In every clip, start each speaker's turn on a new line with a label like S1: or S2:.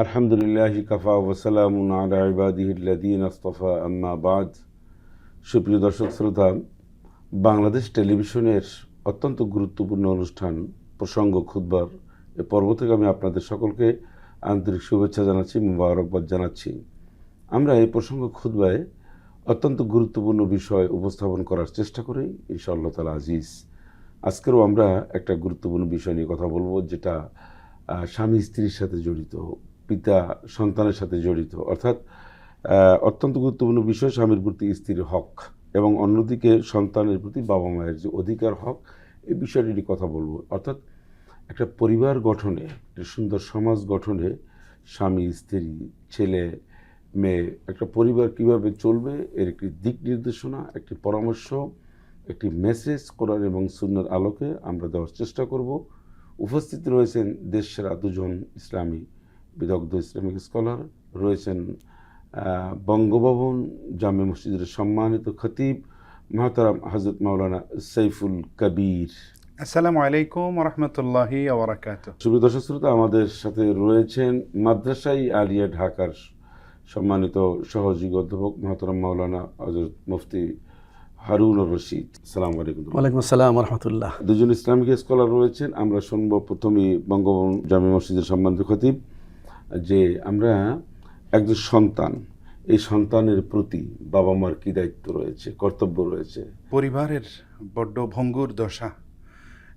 S1: আলহামদুলিল্লাহ কাফা ওসালামুন আলা ইবাদিহিল্লাদিন আস্তফা, আম্মা বাদ। সুপ্রিয় দর্শক, শ্রোতা, বাংলাদেশ টেলিভিশনের অত্যন্ত গুরুত্বপূর্ণ অনুষ্ঠান, প্রসঙ্গ খুদবার এ পর্ব থেকে আমি আপনাদের সকলকে আন্তরিক শুভেচ্ছা জানাচ্ছি, মুবারকবাদ জানাচ্ছি। আমরা এই প্রসঙ্গ খুদবায় অত্যন্ত গুরুত্বপূর্ণ বিষয় উপস্থাপন করার চেষ্টা করি, ইনশাআল্লাহ তালা আজিজ। আজকেরও আমরা একটা গুরুত্বপূর্ণ বিষয় নিয়ে কথা বলব, যেটা স্বামী স্ত্রীর সাথে জড়িত। পিতা সন্তানের সাথে জড়িত। অর্থাৎ অত্যন্ত গুরুত্বপূর্ণ বিষয়, স্বামীর প্রতি স্ত্রীর হক এবং অন্যদিকে সন্তানের প্রতি বাবা মায়ের যে অধিকার হক, এই বিষয়টি কথা বলব। অর্থাৎ, একটা পরিবার গঠনে, একটা সুন্দর সমাজ গঠনে স্বামী, স্ত্রী, ছেলে, মেয়ে, একটা পরিবার কীভাবে চলবে, এর একটি দিক নির্দেশনা, একটি পরামর্শ, একটি মেসেজ করার এবং সুন্নার আলোকে আমরা দেওয়ার চেষ্টা করব। উপস্থিত রয়েছেন দেশ সেরা দুজন ইসলামী বিদগ্ধ ইসলামিক স্কলার রয়েছেন বঙ্গভবন জামে মসজিদের সম্মানিত খতিব মহতারাম হজরত মাওলানা সৈফুল কবির।
S2: আসসালামু আলাইকুম রহমতুল্লাহি
S1: দর্শক শ্রোতা আমাদের সাথে রয়েছেন মাদ্রাসাই আলিয়া ঢাকার সম্মানিত সহযোগী অধ্যাপক মহতারাম মাওলানা হজরত মুফতি হারুন রশিদ। সালাম আলাইকুম।
S3: ওয়ালাইকুম আসসালাম রহমতুল্লাহ
S1: দুজন ইসলামিক স্কলার রয়েছেন আমরা শুনব প্রথমেই বঙ্গবন্ধু জামি মসজিদের সম্মানিত খতিব। যে আমরা একজন সন্তান, এই সন্তানের প্রতি বাবা মার কি দায়িত্ব রয়েছে, কর্তব্য রয়েছে?
S2: পরিবারের বড্ড ভঙ্গুর দশা।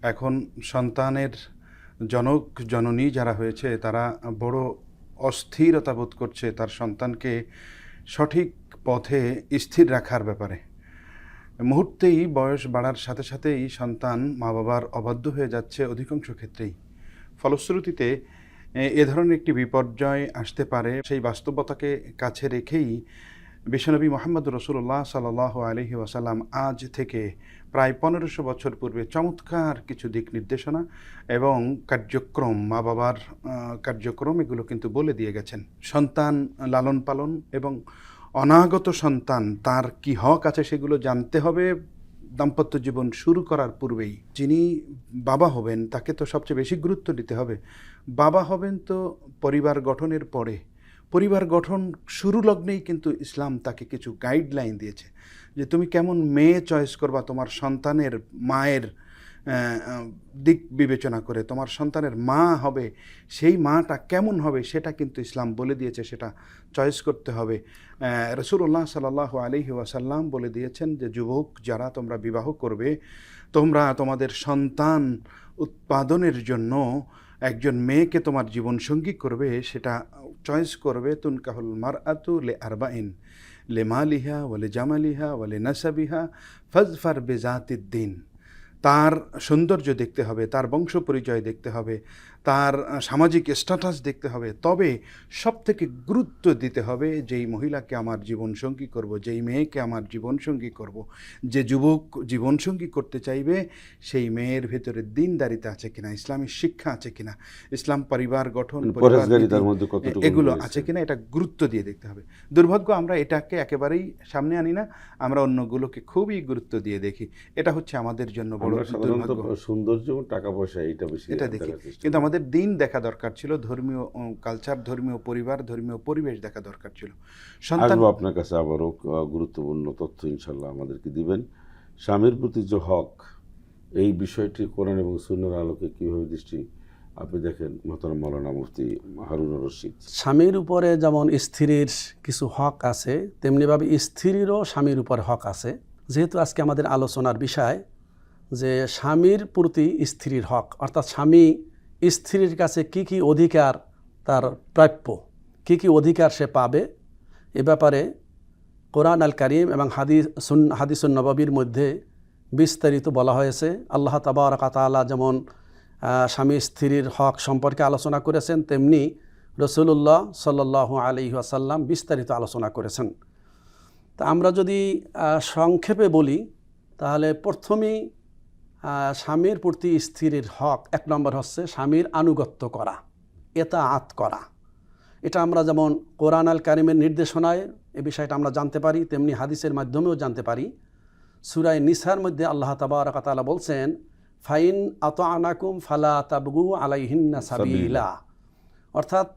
S2: এখন সন্তানের জনক, জননী যারা হয়েছে, তারা বড় অস্থিরতা বোধ করছে তার সন্তানকে সঠিক পথে স্থির রাখার ব্যাপারে। মুহূর্তেই বয়স বাড়ার সাথে সাথেই সন্তান মা বাবার অবাধ্য হয়ে যাচ্ছে অধিকাংশ ক্ষেত্রেই। ফলশ্রুতিতে এ- ধরনের একটি বিপর্যয় আসতে পারে। সেই বাস্তবতাকে কাছে রেখেই বিশ্বনবী মোহাম্মদ রসুল্লাহ সাল আলহি ওয়াসাল্লাম আজ থেকে প্রায় পনেরোশো বছর পূর্বে চমৎকার কিছু দিক নির্দেশনা এবং কার্যক্রম মা বাবার কার্যক্রম এগুলো কিন্তু বলে দিয়ে গেছেন। সন্তান লালন পালন এবং অনাগত সন্তান, তার কি হক আছে সেগুলো জানতে হবে। দাম্পত্য জীবন শুরু করার পূর্বেই যিনি বাবা হবেন, তাকে তো সবচেয়ে বেশি গুরুত্ব দিতে হবে। বাবা হবেন তো পরিবার গঠনের পরে। পরিবার গঠন শুরু লগ্নেই কিন্তু ইসলাম তাকে কিছু গাইডলাইন দিয়েছে যে তুমি কেমন মেয়ে চয়েস করবা তোমার সন্তানের মায়ের দিক বিবেচনা করে। তোমার সন্তানের মা হবে, সেই মাটা কেমন হবে সেটা কিন্তু ইসলাম বলে দিয়েছে, সেটা চয়েস করতে হবে। রসুল্লাহ সাল্লাহ আলহি ওয়াসাল্লাম বলে দিয়েছেন যে, যুবক, যারা তোমরা বিবাহ করবে, তোমরা তোমাদের সন্তান উৎপাদনের জন্য একজন মেয়েকে তোমার জীবনসঙ্গী করবে, সেটা চয়েস করবে, তুনকাহুল মার আতু লে আরবাইন লে মালিহা ওলে জামালিহা ওলে নাসাবিহা ফজফার বেজাতিদ্দিন। তার সৌন্দর্য দেখতে হবে, তার বংশ পরিচয় দেখতে হবে। তার সামাজিক স্ট্যাটাস দেখতে হবে। তবে সব থেকে গুরুত্ব দিতে হবে যেই মহিলাকে আমার জীবনসঙ্গী করব যেই মেয়েকে আমার জীবনসঙ্গী করব যে যুবক জীবনসঙ্গী করতে চাইবে সেই মেয়ের ভেতরে দিনদারিতা আছে কিনা ইসলামী শিক্ষা আছে কিনা ইসলাম পরিবার গঠন
S1: কতটুকু
S2: এগুলো আছে কিনা এটা গুরুত্ব দিয়ে দেখতে হবে। দুর্ভাগ্য আমরা এটাকে একেবারেই সামনে আনি না আমরা অন্যগুলোকে খুবই গুরুত্ব দিয়ে দেখি। এটা হচ্ছে আমাদের জন্য বড়
S1: সৌন্দর্য টাকা পয়সা এটা বেশি
S2: এটা দেখি কিন্তু
S1: করি।
S2: আমাদের দিন দেখা দরকার ছিল ধর্মীয় কালচার ধর্মীয় পরিবার ধর্মীয় পরিবেশ দেখা দরকার ছিল। সন্তান
S1: আপনার কাছে আবারও গুরুত্বপূর্ণ তথ্য ইনশাল্লাহ আমাদেরকে দিবেন। স্বামীর প্রতি যে হক এই বিষয়টি কোরআন এবং সুন্নার আলোকে কীভাবে দৃষ্টি আপনি দেখেন মহতারাম মৌলানা মুফতি হারুন রশিদ।
S3: স্বামীর উপরে যেমন স্ত্রীর কিছু হক আছে তেমনিভাবে স্ত্রীরও স্বামীর উপরে হক আছে। যেহেতু আজকে আমাদের আলোচনার বিষয় যে স্বামীর প্রতি স্ত্রীর হক অর্থাৎ স্বামী স্ত্রীর কাছে কি কি অধিকার তার প্রাপ্য, কি কি অধিকার সে পাবে, এ ব্যাপারে কোরআন আল করিম এবং হাদিস সুন হাদিসুন নবাবির মধ্যে বিস্তারিত বলা হয়েছে। আল্লাহ তাবারকাতালা যেমন স্বামী স্ত্রীর হক সম্পর্কে আলোচনা করেছেন, তেমনি রসুল্লাহ সাল্লাহ আলী আসাল্লাম বিস্তারিত আলোচনা করেছেন। তা আমরা যদি সংক্ষেপে বলি, তাহলে প্রথমেই স্বামীর প্রতি স্ত্রীর হক, এক নম্বর হচ্ছে স্বামীর আনুগত্য করা এটা আত করা। এটা আমরা যেমন কোরআন আল কারিমের নির্দেশনায় এ বিষয়টা আমরা জানতে পারি, তেমনি হাদিসের মাধ্যমেও জানতে পারি। সুরায় নিসার মধ্যে আল্লাহ তাবারকাতালা বলছেন, ফাইন আত আনাকুম ফালা তাবগু আলাইহিন্না সাবিলা। অর্থাৎ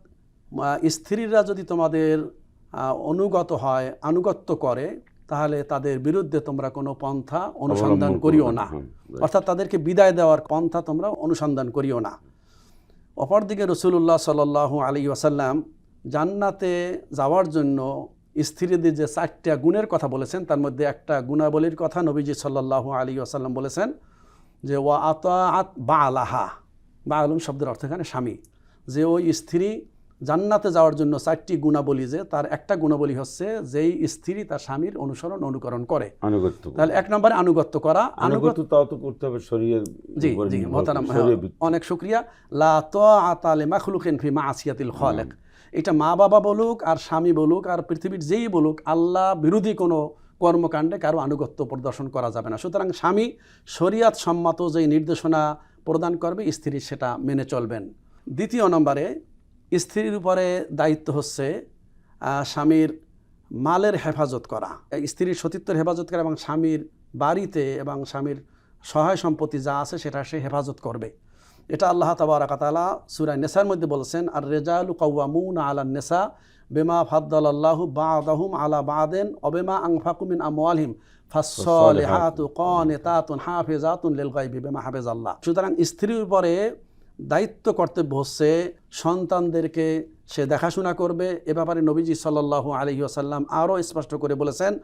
S3: স্ত্রীরা যদি তোমাদের অনুগত হয়, আনুগত্য করে তাহলে তাদের বিরুদ্ধে তোমরা কোনো পন্থা অনুসন্ধান করিও না. অর্থাৎ তাদেরকে বিদায় দেওয়ার পন্থা তোমরা অনুসন্ধান করিও না। অপরদিকে রসুল্লাহ সাল আলী ওয়াসাল্লাম জান্নাতে যাওয়ার জন্য স্ত্রীদের যে চারটা গুণের কথা বলেছেন তার মধ্যে একটা গুণাবলীর কথা নবীজি সাল্লাহ আলী ওয়াসাল্লাম বলেছেন যে ওয়া আত বা আলাহা বা আলম শব্দের অর্থ এখানে স্বামী। যে ওই স্ত্রী জান্নাতে যাওয়ার জন্য চারটি গুণাবলী যে তার একটা গুণাবলী হচ্ছে যেই স্ত্রী তার স্বামীর অনুসরণ অনুকরণ করে।
S1: আনুগত্য
S3: তাহলে এক নম্বরে আনুগত্য করা
S1: আনুগত্য তাও তো করতে হবে শরীরের
S3: জি জি মোহতারাম
S1: করে,
S3: হ্যাঁ। অনেক শুক্রিয়া। লা তাআলে মাখলুকিন ফি মাসিয়াতিল খালিক। এটা মা বাবা বলুক আর স্বামী বলুক আর পৃথিবীর যেই বলুক আল্লাহ বিরোধী কোনো কর্মকাণ্ডে কারও আনুগত্য প্রদর্শন করা যাবে না। সুতরাং স্বামী শরিয়াত সম্মত যেই নির্দেশনা প্রদান করবে স্ত্রী সেটা মেনে চলবেন। দ্বিতীয় নম্বরে স্ত্রীর উপরে দায়িত্ব হচ্ছে স্বামীর মালের হেফাজত করা। স্ত্রীর সতীত্বের হেফাজত করা এবং স্বামীর বাড়িতে এবং স্বামীর সহায় সম্পত্তি যা আছে সেটা সে হেফাজত করবে। এটা আল্লাহ তাবারাকাতালা সুরায় নেসার মধ্যে বলছেন আর রেজালু কৌয়ামুন আলা নেসা বেমা ফাদ্দাল্লাহু বাদাহুম আলা বাদেন অবেমা আংফাকুমিন আমওয়ালহিম ফাসসালিহাতু কানিতাতুন হাফিজাতুন লিল গায়বি বিমা হাফিজাল্লাহ। সুতরাং স্ত্রীর উপরে দায়িত্ব কর্তব্য হচ্ছে সন্তানদেরকে সে দেখাশোনা করবে। এ ব্যাপারে নবীজি সাল্লাল্লাহু আলাইহি আসাল্লাম আরও স্পষ্ট করে বলেছেন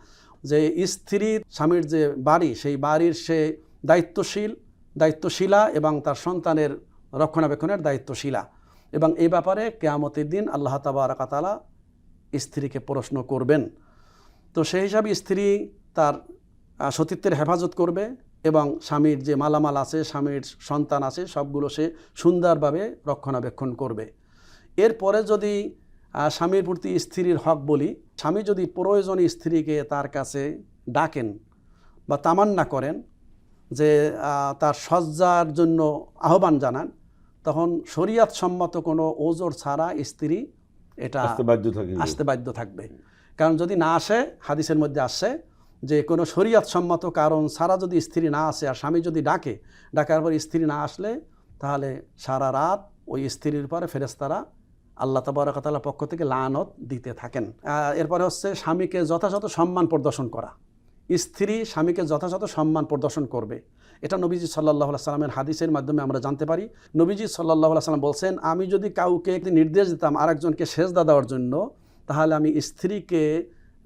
S3: যে স্ত্রীর স্বামীর যে বাড়ি, সেই বাড়ির সে দায়িত্বশীল, দায়িত্বশীলা এবং তার সন্তানের রক্ষণাবেক্ষণের দায়িত্বশীলা। এবং এই ব্যাপারে কেয়ামতের দিন আল্লাহ তাবারাকাতালা স্ত্রীকে প্রশ্ন করবেন। তো সেই হিসাবে স্ত্রী তার সতীত্বের হেফাজত করবে। এবং স্বামীর যে মালামাল আছে স্বামীর সন্তান আছে সবগুলো সে সুন্দরভাবে রক্ষণাবেক্ষণ করবে। এরপরে যদি স্বামীর প্রতি স্ত্রীর হক বলি স্বামী যদি প্রয়োজনে স্ত্রীকে তার কাছে ডাকেন বা তামান্না করেন যে তার সজ্জার জন্য আহ্বান জানান তখন শরিয়াত সম্মত কোনো ওজোর ছাড়া স্ত্রী এটা
S1: আসতে বাধ্য থাকি
S3: আসতে বাধ্য থাকবে। কারণ যদি না আসে হাদিসের মধ্যে আসে যে কোনো শরীয়ত সম্মত কারণ সারা যদি স্ত্রী না আসে আর স্বামী যদি ডাকে, ডাকার পর স্ত্রী না আসলে তাহলে সারা রাত ওই স্ত্রীর পরে ফেরেস্তারা আল্লাহ তাবারকাতালার পক্ষ থেকে লানত দিতে থাকেন। এরপরে হচ্ছে স্বামীকে যথাযথ সম্মান প্রদর্শন করা। স্ত্রী স্বামীকে যথাযথ সম্মান প্রদর্শন করবে। এটা নবীজি সাল্লাহ সাল্লামের হাদিসের মাধ্যমে আমরা জানতে পারি। নবীজি সাল্লাহ সাল্লাম বলছেন, আমি যদি কাউকে একটি নির্দেশ দিতাম আরেকজনকে সেজদা দেওয়ার জন্য, তাহলে আমি স্ত্রীকে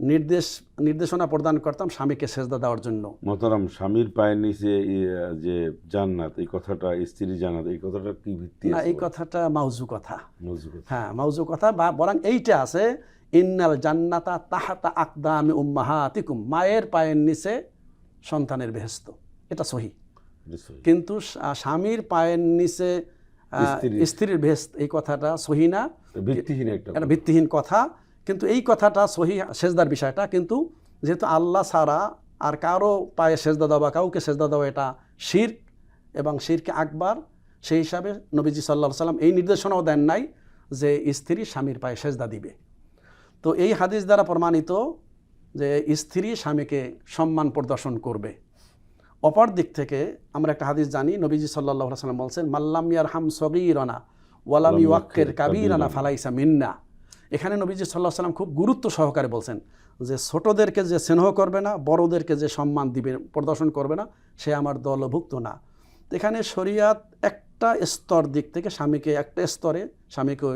S3: নির্দেশ নির্দেশনা প্রদান করতাম স্বামীকে সেজদা দেওয়ার জন্য।
S1: মতরাম স্বামীর পায়ের নিচে যে জান্নাত এই কথাটা স্ত্রী জান্নাত এই কথাটা কি ভিত্তি
S3: না এই কথাটা মাউজু কথা।
S1: মজবুত কথা।
S3: হ্যাঁ মাউজু কথা বা বরং এইটা আছে ইন্নাল জান্নাতা তাহাতা আকদামি উম্মাহাতিকুম মায়ের পায়ের নিচে সন্তানের বেহেস্ত এটা সহি। কিন্তু স্বামীর পায়ের নিচে
S1: স্ত্রীর।
S3: ভেস্ত এই কথাটা সহি না।
S1: ভিত্তিহীন একটা
S3: ভিত্তিহীন কথা। কিন্তু এই কথাটা সহি সেজদার বিষয়টা কিন্তু যেহেতু আল্লাহ ছাড়া আর কারও পায়ে সেজদা দেওয়া কাউকে সেজদা দেওয়া এটা শির এবং শিরকে আকবার সেই হিসাবে নবীজি সাল্লাহ সাল্লাম এই নির্দেশনাও দেন নাই যে স্ত্রী স্বামীর পায়ে সেজদা দিবে। তো এই হাদিস দ্বারা প্রমাণিত যে স্ত্রী স্বামীকে সম্মান প্রদর্শন করবে। অপর দিক থেকে আমরা একটা হাদিস জানি নবীজি সাল্লাহ সাল্লাম বলছেন মাল্লাম ইয়ার হাম সগিরনা ওয়ালাম
S1: ইউওয়াক্কির
S3: কাবিরানা। ফালাইসা মিন্না। এখানে নবীজি সাল্লাহ সাল্লাম খুব গুরুত্ব সহকারে বলছেন যে ছোটদেরকে যে স্নেহ করবে না বড়দেরকে যে সম্মান দিবে প্রদর্শন করবে না সে আমার দলভুক্ত না এখানে শরিয়াত একটা স্তর দিক থেকে স্বামীকে একটা স্তরে স্বামীকে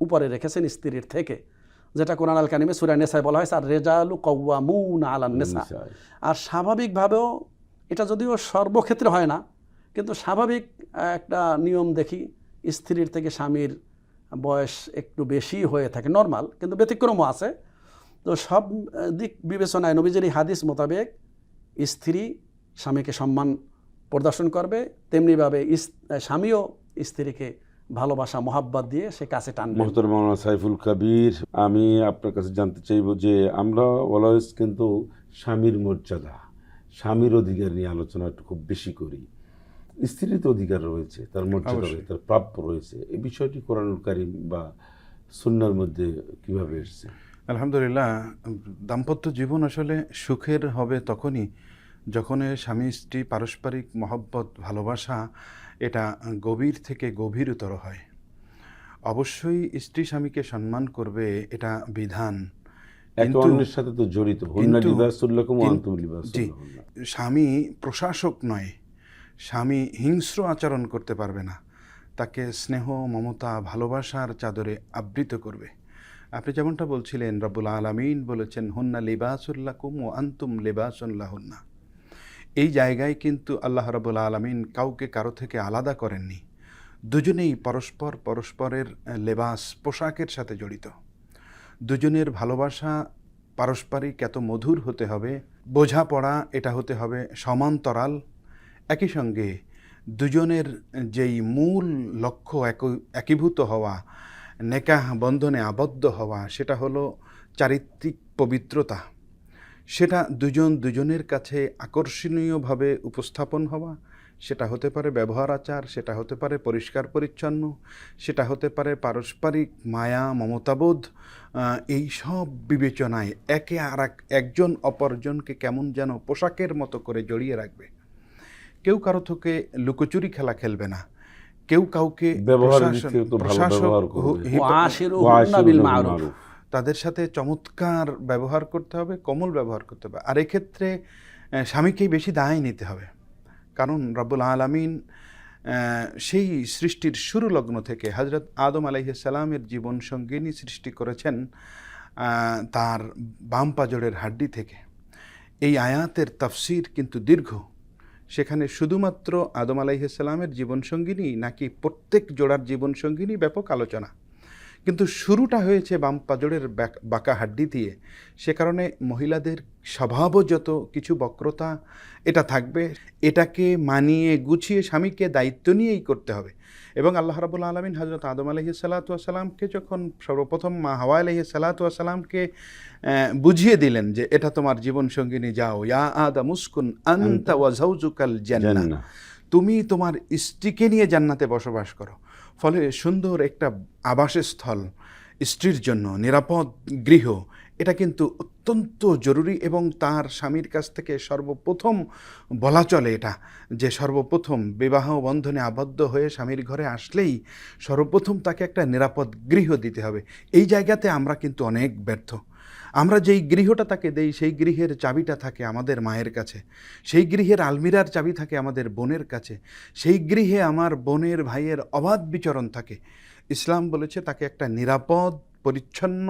S3: উপরে রেখেছেন স্ত্রীর থেকে যেটা কোরআন আল কানিমে সুরা নেসায় বলা হয়েছে আর রেজালু কৌয়ামুন আলান নেসা
S1: নিসায়।
S3: আর স্বাভাবিকভাবেও এটা যদিও সর্বক্ষেত্রে হয় না কিন্তু স্বাভাবিক একটা নিয়ম দেখি স্ত্রীর থেকে স্বামীর বয়স একটু বেশি হয়ে থাকে নর্মাল কিন্তু ব্যতিক্রমও আছে। তো সব দিক বিবেচনায় নবীজের হাদিস মোতাবেক স্ত্রী স্বামীকে সম্মান প্রদর্শন করবে, তেমনিভাবে স্বামীও স্ত্রীকে ভালোবাসা, মোহাব্বত দিয়ে সে কাছে টানবে।
S1: মোহতর মাওলানা সাইফুল কবির, আমি আপনার কাছে জানতে চাইব যে আমরা অলওয়েজ কিন্তু স্বামীর মর্যাদা, স্বামীর অধিকার নিয়ে আলোচনা খুব বেশি করি। স্ত্রীর তো অধিকার রয়েছে তার মর্যাদা রয়েছে তার প্রাপ্য রয়েছে। এই বিষয়টি কোরআনুল কারিম বা সুন্নার মধ্যে কীভাবে এসছে?
S2: আলহামদুলিল্লাহ দাম্পত্য জীবন আসলে সুখের হবে তখনই যখন স্বামী স্ত্রী পারস্পরিক মহব্বত ভালোবাসা এটা গভীর থেকে গভীরতর হয়। অবশ্যই স্ত্রী স্বামীকে সম্মান করবে এটা বিধান।
S1: সাথে তো জড়িত
S2: স্বামী প্রশাসক নয় স্বামী হিংস্র আচরণ করতে পারবে না। তাকে স্নেহ, মমতা, ভালোবাসার চাদরে আবৃত করবে। আপনি যেমনটা বলছিলেন, রব্বুল আলমিন বলেছেন, হুন্না লিবাসুল্লাকুম ও আন্তুম লিবাসুল্লাহুন্না এই জায়গায় কিন্তু আল্লাহ রবুল আলমিন কাউকে কারও থেকে আলাদা করেননি। দুজনেই পরস্পর পরস্পরের লেবাস, পোশাকের সাথে জড়িত। দুজনের ভালোবাসা পারস্পরিক এত মধুর হতে হবে, বোঝাপড়া এটা হতে হবে সমান্তরাল একই সঙ্গে দুজনের যেই মূল লক্ষ্য একীভূত হওয়া, নেকাহ বন্ধনে আবদ্ধ হওয়া, সেটা হলো চারিত্রিক পবিত্রতা। সেটা দুজন দুজনের কাছে আকর্ষণীয়ভাবে উপস্থাপন হওয়া, সেটা হতে পারে ব্যবহার আচার, সেটা হতে পারে পরিষ্কার পরিচ্ছন্ন, সেটা হতে পারে পারস্পরিক মায়া, মমতাবোধ এই সব বিবেচনায় একে আর এক, একজন অপরজনকে কেমন যেন পোশাকের মতো করে জড়িয়ে রাখবে। কেউ কারও থেকে লুকোচুরি খেলা খেলবে না। কেউ কাউকে তাদের সাথে চমৎকার ব্যবহার করতে হবে কোমল ব্যবহার করতে হবে। আর এক্ষেত্রে স্বামীকেই বেশি দায় নিতে হবে। কারণ রব্বুল আলমিন সেই সৃষ্টির শুরু লগ্ন থেকে হজরত আদম আলাইসালামের জীবন সঙ্গিনী সৃষ্টি করেছেন আহ, তার বাম পাজরের হাড্ডি থেকে। এই আয়াতের তাফসির কিন্তু দীর্ঘ। সেখানে শুধুমাত্র আদম আলাইসালামের জীবনসঙ্গিনী নাকি প্রত্যেক জোড়ার জীবনসঙ্গিনী ব্যাপক আলোচনা। কিন্তু শুরুটা হয়েছে বাম ব্যাক- বাঁকা হাড্ডি দিয়ে। সে কারণে মহিলাদের স্বভাবজত কিছু বক্রতা এটা থাকবে। এটাকে মানিয়ে গুছিয়ে স্বামীকে দায়িত্ব নিয়েই করতে হবে। এবং আল্লাহ রাবুল আলমিন হজরত আদম আলহি সাল্লাতামকে যখন সর্বপ্রথম মা হাওয়া আলহি সাল্লাতামকে বুঝিয়ে দিলেন যে এটা তোমার জীবন সঙ্গিনী যাও ইয়া আদা মুসকুন আন্তা ওয়াজাউজুকাল। তুমি তোমার স্ত্রীকে নিয়ে জান্নাতে বসবাস করো ফলে সুন্দর একটা আবাসস্থল স্ত্রীর জন্য নিরাপদ গৃহ এটা কিন্তু অত্যন্ত জরুরি এবং তার স্বামীর কাছ থেকে সর্বপ্রথম বলা চলে এটা, যে সর্বপ্রথম বিবাহ বন্ধনে আবদ্ধ হয়ে স্বামীর ঘরে আসলেই সর্বপ্রথম তাকে একটা নিরাপদ গৃহ দিতে হবে। এই জায়গাতে আমরা কিন্তু অনেক ব্যর্থ। আমরা যেই গৃহটা তাকে দেই, সেই গৃহের চাবিটা থাকে আমাদের মায়ের কাছে। সেই গৃহের আলমিরার চাবি থাকে আমাদের বোনের কাছে। সেই গৃহে আমার বোনের ভাইয়ের অবাধ বিচরণ থাকে। ইসলাম বলেছে তাকে একটা নিরাপদ পরিচ্ছন্ন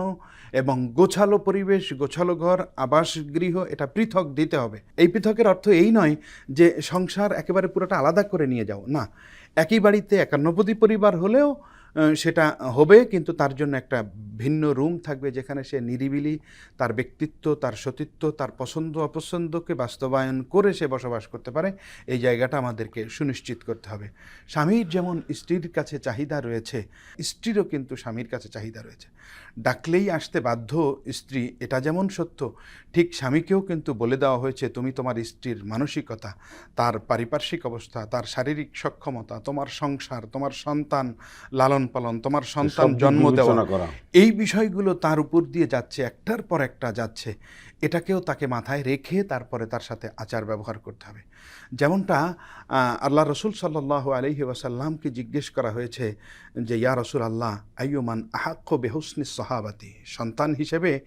S2: এবং গোছালো পরিবেশ, গোছালো ঘর, আবাস গৃহ এটা পৃথক দিতে হবে। এই পৃথকের অর্থ এই নয় যে সংসার একেবারে পুরোটা আলাদা করে নিয়ে যাও। না, একই বাড়িতে একান্নপতি পরিবার হলেও সেটা হবে, কিন্তু তার জন্য একটা ভিন্ন রুম থাকবে যেখানে সে নিরিবিলি তার ব্যক্তিত্ব, তার সতীত্ব, তার পছন্দ, অপছন্দকে বাস্তবায়ন করে সে বসবাস করতে পারে। এই জায়গাটা আমাদেরকে সুনিশ্চিত করতে হবে। স্বামীর যেমন স্ত্রীর কাছে চাহিদা রয়েছে, স্ত্রীরও কিন্তু স্বামীর কাছে চাহিদা রয়েছে। ডাকলেই আসতে বাধ্য স্ত্রী, এটা যেমন সত্য, ঠিক স্বামীকেও কিন্তু বলে দেওয়া হয়েছে, তুমি তোমার স্ত্রীর মানসিকতা, তার পারিপার্শ্বিক অবস্থা, তার শারীরিক সক্ষমতা, তোমার সংসার, তোমার সন্তান লালন পালন তোমার সন্তান জন্ম দেওয়া।
S1: করা।
S2: এই বিষয়গুলো তার উপর দিয়ে যাচ্ছে একটার পর একটা যাচ্ছে। এটাকেও তাকে মাথায় রেখে তারপরে তার সাথে আচার ব্যবহার করতে হবে। যেমনটা আল্লাহ রসুল সাল্লাহ আলহি ওয়াসাল্লামকে জিজ্ঞেস করা হয়েছে যে ইয়া রসুল আল্লাহ আইয়ুমান আহাক্য বেহুসনি সাহাবাতি? সন্তান হিসেবে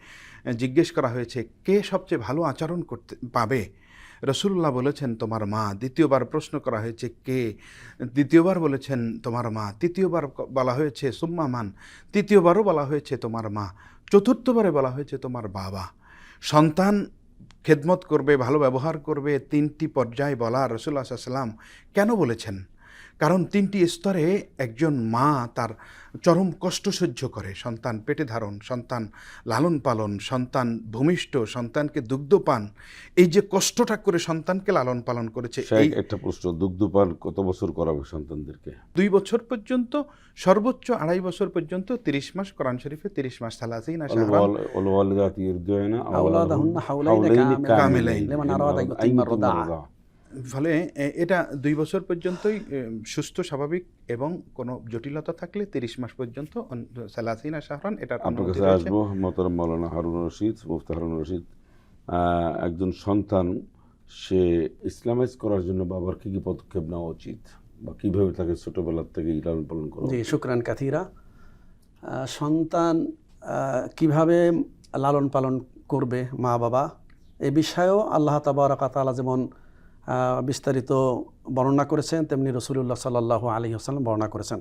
S2: জিজ্ঞেস করা হয়েছে কে সবচেয়ে ভালো আচরণ করতে পাবে? রসুল্লাহ বলেছেন, তোমার মা। দ্বিতীয়বার প্রশ্ন করা হয়েছে, কে? দ্বিতীয়বার বলেছেন, তোমার মা। তৃতীয়বার বলা হয়েছে, সুম্মা মান। তৃতীয়বারও বলা হয়েছে, তোমার মা। চতুর্থবারে বলা হয়েছে, তোমার বাবা। সন্তান খেদমত করবে, ভালো ব্যবহার করবে, তিনটি পর্যায়ে বলা রসুল্লাহ সাল্লাম কেন বলেছেন? কারণ তিনটি স্তরে একজন মা তার চরম কষ্ট সহ্য করে। সন্তান পেটে ধারণ সন্তান লালন পালন সন্তান ভূমিষ্ঠ সন্তানকে দুগ্ধ পান এই যে কষ্টটা করে সন্তানকে লালন পালন করেছে এই
S1: একটা প্রশ্ন দুগ্ধ পান কত বছর করাবে সন্তানদেরকে?
S2: দুই বছর পর্যন্ত সর্বোচ্চ আড়াই বছর পর্যন্ত তিরিশ মাস কোরআন শরীফে তিরিশ মাস
S3: থালাসিন আওলাদাহুন্না হাওলাইন কামিলাইন।
S2: ফলে এটা দুই বছর পর্যন্তই সুস্থ স্বাভাবিক এবং কোনো জটিলতা থাকলে তিরিশ মাস পর্যন্ত সালাসিনা শাহরান
S1: এটা মৌলানা হারুন রশিদ মুফতা হারুন রশিদ। একজন সন্তান সে ইসলামাইজ করার জন্য বাবার কী কী পদক্ষেপ নেওয়া উচিত? বা কীভাবে তাকে ছোটোবেলার থেকে লালন পালন করা
S3: জি শুক্রান কাথিরা। সন্তান কীভাবে লালন পালন করবে মা বাবা এ বিষয়েও আল্লাহ তাবারকাতালা যেমন বিস্তারিত বর্ণনা করেছেন, তেমনি রসুলুল্লাহ সাল্লাহ আলী আসাল্লাম বর্ণনা করেছেন।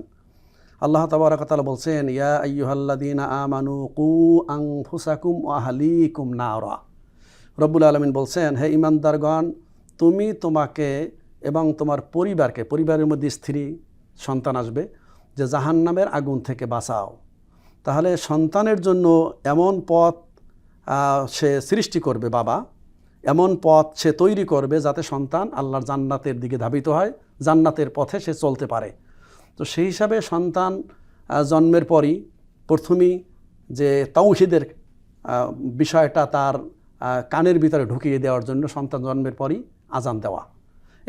S3: আল্লাহ তাবারাকাতালা বলছেন, ইয়া আইয়ুহাল্লাদিন আমানু কু আং ফুসাকুম আহলিকুম নারা। রব্বুল আলমিন বলছেন, হে ইমানদারগণ তুমি তোমাকে এবং তোমার পরিবারকে, পরিবারের মধ্যে স্ত্রী, সন্তান আসবে, যে জাহান্নামের আগুন থেকে বাঁচাও। তাহলে সন্তানের জন্য এমন পথ সে সৃষ্টি করবে বাবা এমন পথ সে তৈরি করবে যাতে সন্তান আল্লাহর জান্নাতের দিকে ধাবিত হয়, জান্নাতের পথে সে চলতে পারে। তো সেই হিসাবে সন্তান জন্মের পরই প্রথমেই যে তাওহিদের বিষয়টা তার কানের ভিতরে ঢুকিয়ে দেওয়ার জন্য সন্তান জন্মের পরই আজান দেওয়া।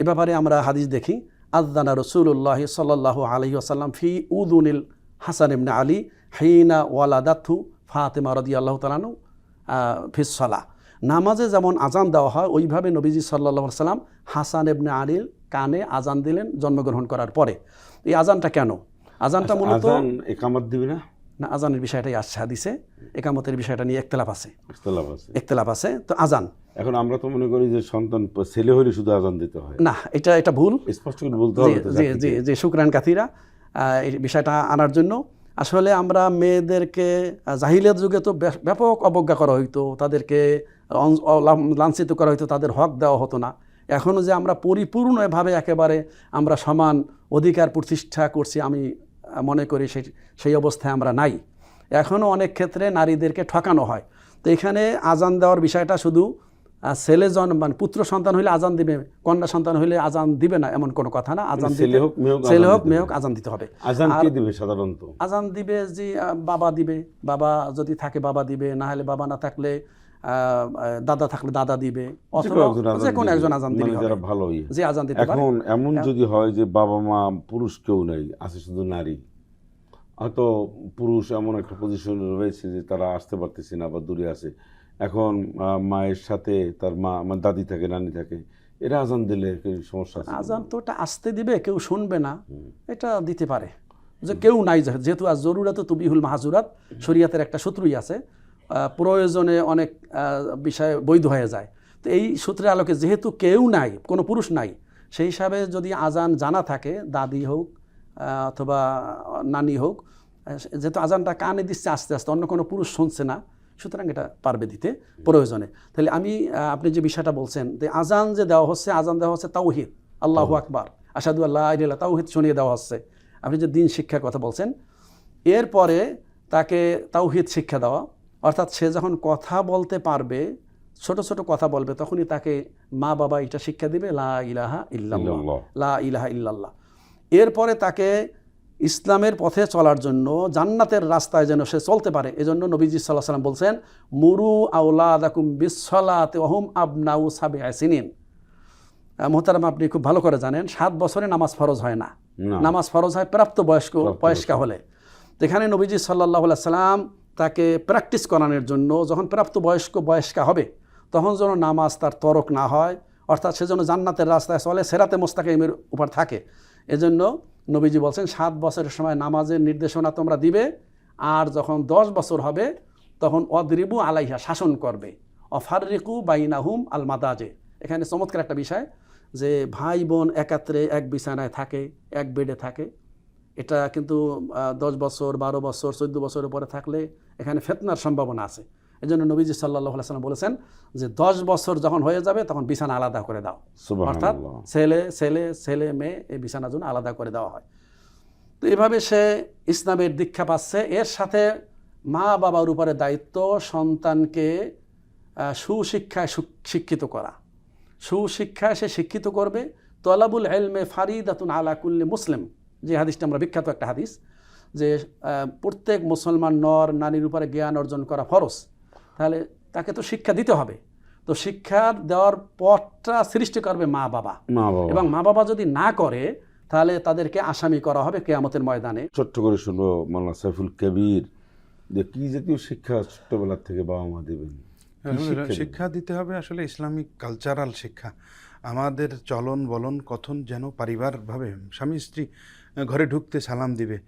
S3: এ ব্যাপারে আমরা হাদিস দেখি আদানা রসুল্লাহ সাল্লাহ আলহি আসাল্লাম ফি উদুনিল হাসান ইবনে আলী হেইনা ওয়ালাদাথু ফাতেমা রদি আল্লাহ তালানু ফিসলা নামাজে যেমন আজান দেওয়া হয় ওইভাবে নবীজি সাল্লাহ সাল্লাম হাসান ইবনে আলীর কানে আজান দিলেন জন্মগ্রহণ করার পরে। এই আজানটা কেন? আজানটা মূলত
S1: একামত দিবে না?
S3: না আজানের বিষয়টাই আসছে হাদিসে। একামতের বিষয়টা নিয়ে একতলাপ আছে।
S1: ইখতিলাফ আছে।
S3: একতলাপ আছে। তো আজান
S1: এখন আমরা তো মনে করি যে সন্তান ছেলে হলে শুধু আজান দিতে হয়।
S3: না এটা এটা ভুল।
S1: স্পষ্ট করে বলতে হবে
S3: জি
S1: জাতিকে।
S3: জি জি শুক্রান কাথিরা এই বিষয়টা আনার জন্য। আসলে আমরা মেয়েদেরকে জাহিলিয়াত যুগে তো ব্যাপক অবজ্ঞা করা হইতো। তাদেরকে লাঞ্ছিত করা হইতো তাদের হক দেওয়া হতো না। এখনও যে আমরা পরিপূর্ণভাবে একেবারে আমরা সমান অধিকার প্রতিষ্ঠা করছি আমি মনে করি সেই সেই অবস্থায় আমরা নাই। এখনও অনেক ক্ষেত্রে নারীদেরকে ঠকানো হয়। তো এখানে আজান দেওয়ার বিষয়টা শুধু ছেলে জন্ম মানে পুত্র সন্তান হইলে আজান দিবে কন্যা সন্তান হইলে আজান দিবে না এমন কোনো কথা না। আজান
S1: মানে ছেলে হোক মেয়ে হোক
S3: ছেলে
S1: আজান
S3: হোক
S1: দিতে
S3: মেয়ে
S1: হবে।
S3: হোক আজান দিতে হবে।
S1: আজান কে দিবে সাধারণত?
S3: আজান দিবে যে বাবা দিবে। বাবা যদি থাকে বাবা দিবে না হলে বাবা না থাকলে দাদা থাকলে দাদা দিবে অথবা যে কোনো
S1: দিবে।
S3: একজন আজান দিবে
S1: মানে যারা ভালো ইয়ে।
S3: যে আজান দিতে
S1: এখন এমন যদি হয় যে বাবা মা পুরুষ কেউ নেই আছে শুধু নারী হয়তো পুরুষ এমন একটা পজিশনে রয়েছে যে তারা আসতে পারতেছে না বা দূরে আছে। এখন মায়ের সাথে তার মা আমার দাদি থাকে নানি থাকে এরা আজান দিলে সমস্যা
S3: আজান তো ওটা আসতে দিবে কেউ শুনবে না। এটা দিতে পারে। যে কেউ নাই যেহেতু আজ জরুরাত তুবিহুল মাহাজুরাত শরিয়াতের একটা শত্রুই আছে। প্রয়োজনে অনেক বিষয়ে বৈধ হয়ে যায়। তো এই সূত্রের আলোকে যেহেতু কেউ নাই, কোনো পুরুষ নাই, সেই হিসাবে যদি আজান জানা থাকে, দাদি হোক অথবা নানি হোক যেহেতু আজানটা কানে দিচ্ছে আস্তে আস্তে, অন্য কোনো পুরুষ শুনছে না, সুতরাং এটা পারবে দিতে প্রয়োজনে। তাহলে আমি আপনি যে বিষয়টা বলছেন, যে আজান যে দেওয়া হচ্ছে, আজান দেওয়া হচ্ছে তাওহিদ, আল্লাহ আকবার। আসাদু আল্লাহ ইল্লাহ তাওহিদ শুনিয়ে দেওয়া হচ্ছে। আপনি যে দিন শিক্ষার কথা বলছেন, এরপরে তাকে তাওহিদ শিক্ষা দেওয়া অর্থাৎ সে যখন কথা বলতে পারবে ছোট ছোট কথা বলবে তখনই তাকে মা বাবা এটা শিক্ষা দিবে লা ইলাহা ইল্লাল্লাহ। লা ইলাহা ইল্লাল্লাহ। এরপরে তাকে ইসলামের পথে চলার জন্য জান্নাতের রাস্তায় যেন সে চলতে পারে এজন্য নবীজি সাল্লাহ সাল্লাম বলছেন মুরু আউলাদাকুম বিশ্বলাতে ওহুম আবনাউ সাবে সিনিন। মোহতারাম আপনি খুব ভালো করে জানেন সাত বছরে নামাজ ফরজ হয় না।
S1: না।
S3: নামাজ ফরজ হয় প্রাপ্ত বয়স্ক বয়স্কা হলে। যেখানে নবীজি সাল্লাহ সাল্লাম তাকে প্র্যাকটিস করানোর জন্য যখন প্রাপ্ত বয়স্ক বয়স্কা হবে, তখন যেন নামাজ তার তরক না হয়, অর্থাৎ সে যেন জান্নাতের রাস্তায় চলে, সেরাতে মোস্তাকিমের উপর থাকে। এজন্য নবীজি বলছেন, সাত বছরের সময় নামাজের নির্দেশনা তোমরা দিবে, আর যখন দশ বছর হবে, তখন অদ্রিবু আলাইহা, শাসন করবে। অফারিকু বাইনাহুম আল মাদাজে এখানে চমৎকার একটা বিষয় যে ভাই বোন একাত্রে এক বিছানায় থাকে, এক বেডে থাকে। এটা কিন্তু দশ বছর বারো বছর চোদ্দ বছরের পরে থাকলে এখানে ফেতনার সম্ভাবনা আছে। এই জন্য নবীজি সাল্লাহ সাল্লাম বলেছেন যে দশ বছর যখন হয়ে যাবে তখন বিছানা আলাদা করে দাও। অর্থাৎ ছেলে ছেলে ছেলে মেয়ে এই বিছানার জন্য আলাদা করে দেওয়া হয়। তো এভাবে সে ইসলামের দীক্ষা পাচ্ছে। এর সাথে মা বাবার উপরে দায়িত্ব সন্তানকে সুশিক্ষায় শিক্ষিত করা। সুশিক্ষায় সে শিক্ষিত করবে। তলাবুল এলমে ফারিদাতুন আলা কুল্লি মুসলিম। যে হাদিসটা আমরা বিখ্যাত একটা হাদিস যে প্রত্যেক মুসলমান নর নারীর উপরে জ্ঞান অর্জন করা ফরজ। তাহলে তাকে তো শিক্ষা দিতে হবে। তো শিক্ষা দেওয়ার পথটা সৃষ্টি করবে মা বাবা।
S1: মা বাবা।
S3: এবং মা বাবা যদি না করে তাহলে তাদেরকে আসামি করা হবে কেয়ামতের ময়দানে।
S1: ছোট্ট করে শুনব মাল্লা সাইফুল কবির যে কি জাতীয় শিক্ষা ছোট্টবেলার থেকে বাবা মা দেবেন? কি শিক্ষা
S2: দিতে হবে আসলে ইসলামিক কালচারাল শিক্ষা। আমাদের চলন বলন কথন যেন পারিবারভাবে স্বামী স্ত্রী ঘরে ঢুকতে সালাম দিবে।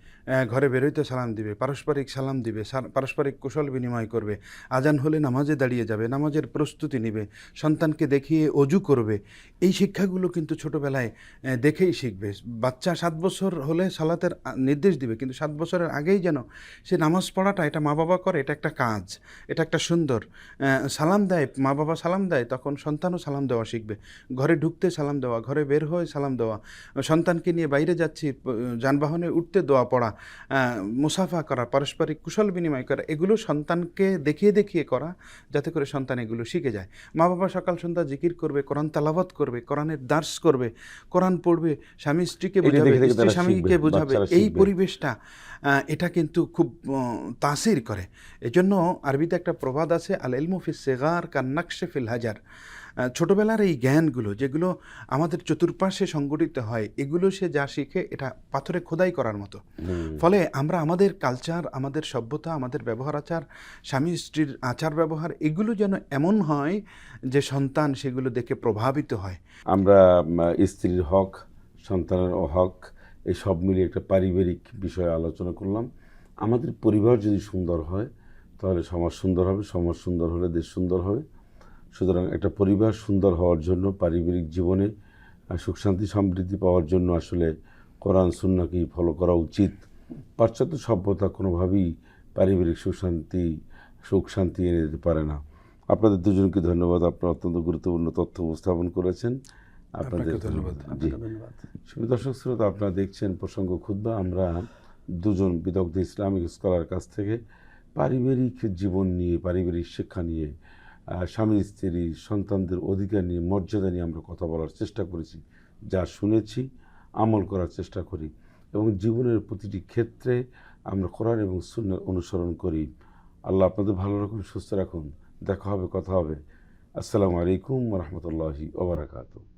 S2: ঘরে বেরোইতে সালাম দিবে, পারস্পরিক সালাম দিবে পারস্পরিক কুশল বিনিময় করবে। আজান হলে নামাজে দাঁড়িয়ে যাবে, নামাজের প্রস্তুতি নিবে, সন্তানকে দেখিয়ে অজু করবে। এই শিক্ষাগুলো কিন্তু ছোটোবেলায় দেখেই শিখবে। বাচ্চা সাত বছর হলে সালাতের নির্দেশ দিবে, কিন্তু সাত বছরের আগেই যেন সে নামাজ পড়াটা, এটা মা বাবা করে, এটা একটা কাজ, এটা একটা সুন্দর। সালাম দেয়, মা বাবা সালাম দেয়, তখন সন্তানও সালাম দেওয়া শিখবে। ঘরে ঢুকতে সালাম দেওয়া, ঘরে বের হয়ে সালাম দেওয়া। সন্তানকে নিয়ে বাইরে যাচ্ছি যানবাহনে উঠতে দোয়া পড়া মুসাফা করা পারস্পরিক কুশল বিনিময় করা এগুলো সন্তানকে দেখিয়ে দেখিয়ে করা যাতে করে সন্তান এগুলো শিখে যায়। মা বাবা সকাল সন্ধ্যা জিকির করবে কোরআন তালাবাত করবে কোরআনের দার্স করবে কোরআন পড়বে স্বামী স্ত্রীকে বোঝাবে স্ত্রী স্বামীকে বোঝাবে। এই পরিবেশটা এটা কিন্তু খুব তাসির করে। এজন্য আরবিতে একটা প্রবাদ আছে আল ইলমুফি সেগার কান্নাকশে ফিল হাজার ছোটবেলার এই জ্ঞানগুলো যেগুলো আমাদের চতুর্পাশে সংগঠিত হয় এগুলো সে যা শিখে এটা পাথরে খোদাই করার মতো। ফলে আমরা আমাদের কালচার আমাদের সভ্যতা আমাদের ব্যবহার আচার স্বামী স্ত্রীর আচার ব্যবহার এগুলো যেন এমন হয় যে সন্তান সেগুলো দেখে প্রভাবিত হয়।
S1: আমরা স্ত্রীর হক সন্তানের হক এই সব মিলিয়ে একটা পারিবারিক বিষয়ে আলোচনা করলাম। আমাদের পরিবার যদি সুন্দর হয় তাহলে সমাজ সুন্দর হবে সমাজ সুন্দর হলে দেশ সুন্দর হবে। সুতরাং একটা পরিবার সুন্দর হওয়ার জন্য পারিবারিক জীবনে সুখ শান্তি সমৃদ্ধি পাওয়ার জন্য আসলে কোরআন সুন্নাকেই ফলো করা উচিত। পাশ্চাত্য সভ্যতা কোনোভাবেই পারিবারিক সুখ শান্তি সুখ শান্তি এনে দিতে পারে না। আপনাদের দুজনকে ধন্যবাদ। আপনারা অত্যন্ত গুরুত্বপূর্ণ তথ্য উপস্থাপন করেছেন। আপনাদের
S2: ধন্যবাদ।
S1: জি।
S3: ধন্যবাদ।
S1: দর্শক শ্রোতা আপনারা দেখছেন প্রসঙ্গ খুদ্া। আমরা দুজন বিদগ্ধ ইসলামিক স্কলার কাছ থেকে পারিবারিক জীবন নিয়ে পারিবারিক শিক্ষা নিয়ে স্বামী, স্ত্রী, সন্তানদের অধিকার নিয়ে মর্যাদা নিয়ে আমরা কথা বলার চেষ্টা করেছি, যা শুনেছি, আমল করার চেষ্টা করি এবং জীবনের প্রতিটি ক্ষেত্রে আমরা কোরআন এবং সুন্নার অনুসরণ করি। আল্লাহ আপনাদের ভালো রাখুন, সুস্থ রাখুন। দেখা হবে, কথা হবে। আসসালামু আলাইকুম রহমতুল্লাহি ওবরাকাতু